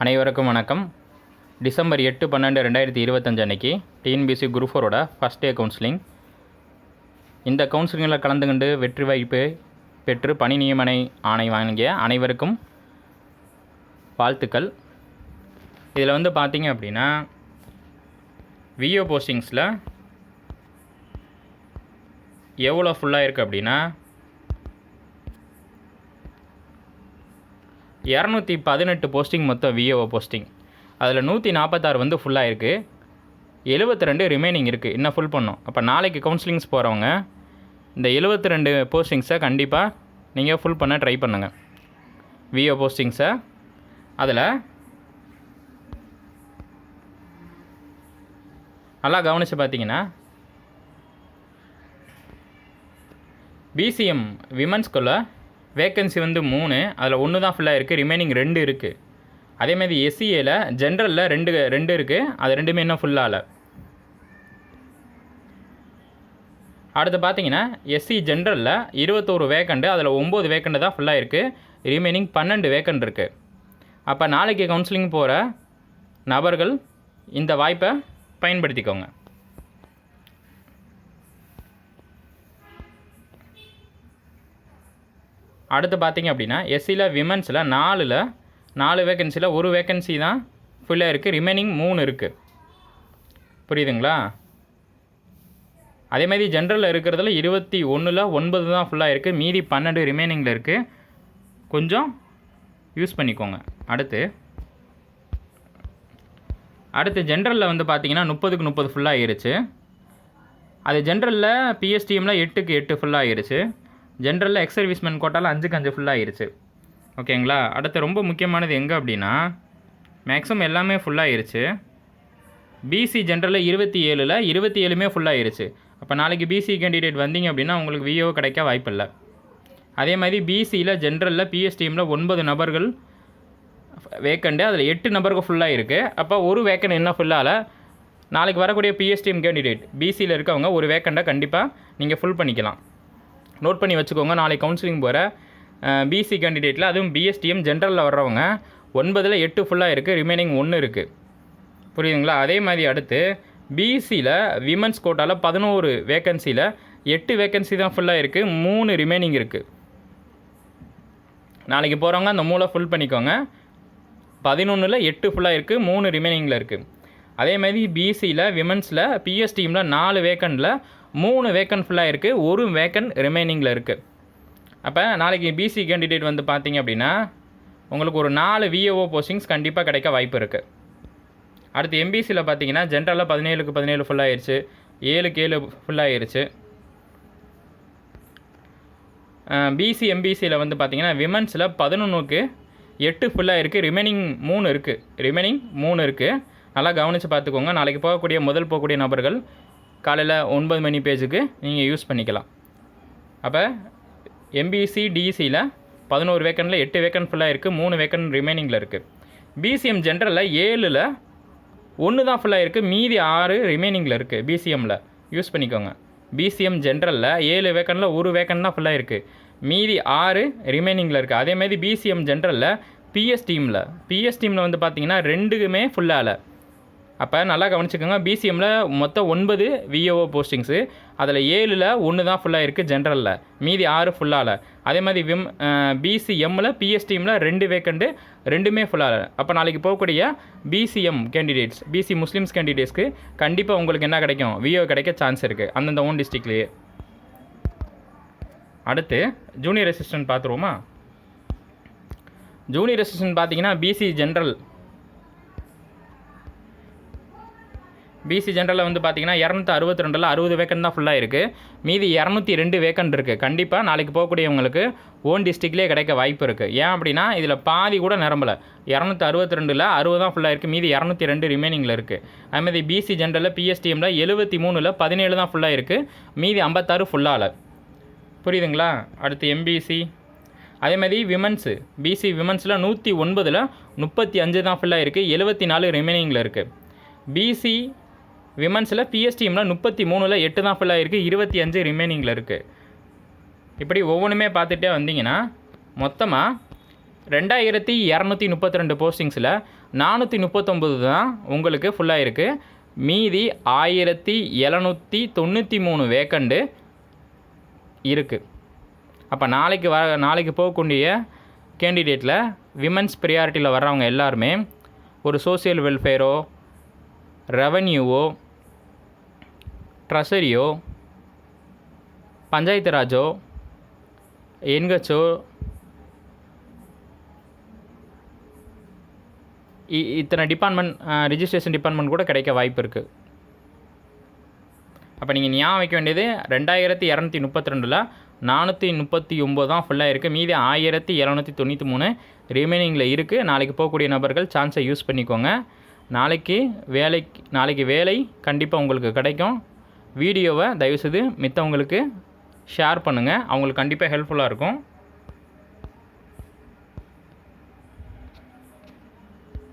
அனைவருக்கும் வணக்கம். டிசம்பர் எட்டு பன்னெண்டு ரெண்டாயிரத்தி இருபத்தஞ்சு அன்னைக்கு டிஎன்பிசி குரூப் ஃபோரோட ஃபஸ்ட் டே கவுன்சிலிங் இந்த கவுன்சிலிங்கில் கலந்துகொண்டு வெற்றி வாய்ப்பு பெற்று பணி நியமனை ஆணை வாங்கிய அனைவருக்கும் வாழ்த்துக்கள். இதில் வந்து பார்த்தீங்க அப்படின்னா விஓ போஸ்டிங்ஸில் எவ்வளோ ஃபுல்லாக இருக்குது அப்படின்னா இரநூத்தி பதினெட்டு போஸ்டிங் மொத்தம் விஏஓ போஸ்டிங் அதில் நூற்றி நாற்பத்தாறு வந்து ஃபுல்லாக இருக்குது எழுபத்தி ரெண்டு ரிமைனிங் இருக்குது இன்னும் ஃபுல் பண்ணோம். அப்போ நாளைக்கு கவுன்சிலிங்ஸ் போகிறவங்க இந்த எழுபத்தி ரெண்டு போஸ்டிங்ஸை கண்டிப்பாக நீங்கள் ஃபுல் பண்ண ட்ரை பண்ணுங்கள் விஓ போஸ்டிங்ஸை அதில் நல்லா கவனித்து பார்த்தீங்கன்னா பிசிஎம் விமன்ஸ்குள்ளே வேக்கன்சி வந்து மூணு அதில் ஒன்று தான் ஃபுல்லாக இருக்குது ரிமைனிங் ரெண்டு இருக்குது அதேமாதிரி எஸ்சிஏல ஜென்ரலில் ரெண்டு ரெண்டு இருக்குது அது ரெண்டுமே இன்னும் ஃபுல்லாகல அடுத்து பார்த்தீங்கன்னா எஸ்சி ஜென்ரலில் இருபத்தோரு வேக்கண்டு அதில் ஒம்பது வேக்கண்டு தான் ஃபுல்லாக இருக்குது ரிமைனிங் பன்னெண்டு வேக்கண்ட் இருக்குது அப்போ நாளைக்கு கவுன்சிலிங் போகிற நபர்கள் இந்த வாய்ப்பை பயன்படுத்திக்கோங்க. அடுத்து பார்த்தீங்க அப்படின்னா எஸ்சியில் விமன்ஸில் நாலில் நாலு வேக்கன்சியில் ஒரு வேக்கன்சி தான் ஃபுல்லாக இருக்குது ரிமைனிங் மூணு இருக்குது புரியுதுங்களா? அதே மாதிரி ஜென்ரலில் இருக்கிறதுல இருபத்தி ஒன்றில் ஒன்பது தான் ஃபுல்லாக இருக்குது மீதி பன்னெண்டு ரிமைனிங்கில் இருக்குது கொஞ்சம் யூஸ் பண்ணிக்கோங்க. அடுத்து அடுத்து ஜென்ரலில் வந்து பார்த்திங்கன்னா முப்பதுக்கு முப்பது ஃபுல்லாக ஆயிருச்சு. அது ஜென்ரலில் பிஎஸ்டிஎம்மில் எட்டுக்கு எட்டு ஃபுல்லாக ஆயிருச்சு. ஜென்ரலில் எக்ஸ் சர்வீஸ்மேன் கோட்டால் அஞ்சுக்கு அஞ்சு ஃபுல்லாக ஆயிடுச்சு ஓகேங்களா அடுத்து ரொம்ப முக்கியமானது எங்கே அப்படின்னா மேக்ஸிமம் எல்லாமே ஃபுல்லாகிருச்சு பிசி ஜென்ரலில் இருபத்தி ஏழில் இருபத்தி ஏழுமே ஃபுல்லாகிருச்சு அப்போ நாளைக்கு பிசி கேண்டிடேட் வந்தீங்க அப்படின்னா உங்களுக்கு விஓ கிடைக்க வாய்ப்பில்லை. அதே மாதிரி பிசியில் ஜென்ரலில் பிஎஸ்டிஎம்மில் ஒன்பது நபர்கள் வேக்கண்ட்டு அதில் எட்டு நபருக்கு ஃபுல்லாக இருக்குது அப்போ ஒரு வேக்கண்ட் என்ன ஃபுல்லால் நாளைக்கு வரக்கூடிய பிஎஸ்டிஎம் கேண்டிடேட் பிசியில் இருக்கவங்க ஒரு வேக்கண்டை கண்டிப்பாக நீங்கள் ஃபுல் பண்ணிக்கலாம். நோட் பண்ணி வச்சுக்கோங்க. நாளைக்கு கவுன்சிலிங் போகிற பிசி கேண்டிடேட்டில் அதுவும் பிஎஸ்டிஎம் ஜென்ரலில் வர்றவங்க ஒன்பதில் எட்டு ஃபுல்லாக இருக்குது ரிமைனிங் ஒன்று இருக்குது புரியுதுங்களா? அதே மாதிரி அடுத்து பிசியில் விமன்ஸ் கோட்டாவில் பதினோரு வேக்கன்சியில் எட்டு வேக்கன்சி தான் ஃபுல்லாக இருக்குது மூணு ரிமைனிங் இருக்குது நாளைக்கு போகிறவங்க அந்த மூளை ஃபுல் பண்ணிக்கோங்க. பதினொன்றில் எட்டு ஃபுல்லாக இருக்குது மூணு ரிமைனிங்கில் இருக்குது அதே மாதிரி பிசியில் விமன்ஸில் பிஎஸ்டிஎம்மில் நாலு வேக்கண்டில் மூணு வேக்கன் ஃபுல்லாக இருக்குது ஒரு வேக்கன் ரிமைனிங்கில் இருக்குது அப்போ நாளைக்கு பிசி கேண்டிடேட் வந்து பார்த்தீங்க அப்படின்னா உங்களுக்கு ஒரு நாலு விஏஓ போஸ்டிங்ஸ் கண்டிப்பாக கிடைக்க வாய்ப்பு இருக்குது அடுத்து எம்பிசியில் பார்த்தீங்கன்னா ஜென்ரலாக பதினேழுக்கு பதினேழு ஃபுல்லாகிடுச்சு ஏழுக்கு ஏழு ஃபுல்லாகிருச்சு பிசி எம்பிசியில் வந்து பார்த்தீங்கன்னா விமன்ஸில் பதினொன்றுக்கு எட்டு ஃபுல்லாக இருக்குது ரிமைனிங் மூணு இருக்குது ரிமைனிங் மூணு இருக்குது நல்லா கவனித்து பார்த்துக்கோங்க நாளைக்கு போகக்கூடிய முதல் போகக்கூடிய நபர்கள் காலையில் ஒன்பது மணி பேஜுக்கு நீங்கள் யூஸ் பண்ணிக்கலாம். அப்போ எம்பிசி டிசியில் பதினோரு வேக்கண்டில் எட்டு வேக்கண்ட் ஃபுல்லாக இருக்குது மூணு வேக்கண்ட் ரிமைனிங்கில் இருக்குது பிசிஎம் ஜென்ரலில் ஏழில் ஒன்று தான் ஃபுல்லாக இருக்குது மீதி ஆறு ரிமைனிங்கில் இருக்குது பிசிஎம்மில் யூஸ் பண்ணிக்கோங்க. பிசிஎம் ஜென்ரலில் ஏழு வேக்கண்டில் ஒரு வேக்கன் தான் ஃபுல்லாக இருக்குது மீதி ஆறு ரிமைனிங்கில் இருக்குது அதேமாதிரி பிசிஎம் ஜென்ரலில் பிஎஸ் டீமில் பிஎஸ் டீமில் வந்து பார்த்தீங்கன்னா ரெண்டுக்குமே ஃபுல்லாகல அப்போ நல்லா கவனிச்சுக்கோங்க பிசிஎம்மில் மொத்தம் ஒன்பது விஓஓ போஸ்டிங்ஸு அதில் ஏழில் ஒன்று தான் ஃபுல்லாக இருக்குது ஜென்ரலில் மீதி ஆறு ஃபுல்லால் அதே மாதிரி விம் பிசிஎம்மில் பிஎஸ்டிஎம்மில் ரெண்டு வேக்கண்டு ரெண்டுமே ஃபுல்லாக அப்போ நாளைக்கு போகக்கூடிய பிசிஎம் கேண்டிடேட்ஸ் பிசி முஸ்லீம்ஸ் கேண்டிடேட்ஸ்க்கு கண்டிப்பாக உங்களுக்கு என்ன கிடைக்கும்? விஓ கிடைக்க சான்ஸ் இருக்குது அந்தந்த ஓன் டிஸ்ட்ரிக்ட்லேயே அடுத்து ஜூனியர் அசிஸ்டன்ட் பார்த்துருவோமா? ஜூனியர் அசிஸ்டன்ட் பார்த்தீங்கன்னா பிசி ஜென்ரல் பிசி ஜென்ரலில் வந்து பார்த்தீங்கன்னா இரநூத்தி அறுபத்தி ரெண்டில் அறுபது வேக்கண்ட் தான் ஃபுல்லாக இருக்குது மீதி இரநூத்தி ரெண்டு வேக்கண்ட் இருக்குது கண்டிப்பாக நாளைக்கு போகக்கூடியவங்களுக்கு ஓன் டிஸ்ட்ரிக்ட்லேயே கிடைக்க வாய்ப்பு இருக்குது ஏன் அப்படின்னா இதில் பாதி கூட நிரம்பலை. இரநூத்தி அறுபத்தி ரெண்டில் அறுபது தான் ஃபுல்லாக இருக்குது மீதி இரநூத்தி ரெண்டு ரிமைனிங்கில் இருக்குது அதுமாதிரி பிசி ஜென்ரலில் பிஎஸ்டிஎம்மில் எழுபத்தி மூணில் பதினேழு தான் ஃபுல்லாக இருக்குது மீதி ஐம்பத்தாறு ஃபுல்லாகல புரியுதுங்களா? அடுத்து எம்பிசி அதேமாதிரி விமன்ஸு பிசி விமன்ஸில் நூற்றி ஒன்பதில் முப்பத்தி அஞ்சு தான் ஃபுல்லாக இருக்குது எழுபத்தி நாலு ரிமைனிங்கில் இருக்குது பிசி விமன்ஸில் பிஎஸ்டிஎம்மில் முப்பத்தி மூணில் எட்டு தான் ஃபுல்லாக இருக்குது இருபத்தி அஞ்சு ரிமைனிங்கில் இருக்குது இப்படி ஒவ்வொன்றுமே பார்த்துட்டே வந்தீங்கன்னா மொத்தமாக ரெண்டாயிரத்தி இரநூத்தி முப்பத்தி ரெண்டு போஸ்டிங்ஸில் நானூற்றி முப்பத்தொம்பது தான் உங்களுக்கு ஃபுல்லாக இருக்குது மீதி ஆயிரத்தி எழுநூற்றி தொண்ணூற்றி மூணு வேக்கண்டு இருக்குது அப்போ நாளைக்கு வர நாளைக்கு போகக்கூடிய கேண்டிடேட்டில் விமன்ஸ் ப்ரியாரிட்டியில் வர்றவங்க எல்லாருமே ஒரு சோசியல் வெல்ஃபேரோ ரெவன்யூவோ ட்ரெஷரியோ பஞ்சாயத்து ராஜோ என்கச்சோ இ- இத்தனை டிபார்ட்மெண்ட் ரிஜிஸ்ட்ரேஷன் டிபார்ட்மெண்ட் கூட கிடைக்க வாய்ப்பு இருக்குது அப்போ நீங்கள் ஞாபகம் வைக்க வேண்டியது ரெண்டாயிரத்தி இரநூத்தி முப்பத்தி ரெண்டில் நானூற்றி முப்பத்தி ஒம்பது தான் ஃபுல்லாக இருக்குது மீதி ஆயிரத்தி இரநூத்தி தொண்ணூற்றி மூணு ரிமைனிங்கில் இருக்குது நாளைக்கு போகக்கூடிய நபர்கள் சான்ஸை யூஸ் பண்ணிக்கோங்க. நாளைக்கு வேலைக்கு நாளைக்கு வேலை கண்டிப்பாக உங்களுக்கு கிடைக்கும். வீடியோவை தயவுசெய்து மித்தவங்களுக்கு ஷேர் பண்ணுங்கள் அவங்களுக்கு கண்டிப்பாக ஹெல்ப்ஃபுல்லாக இருக்கும்.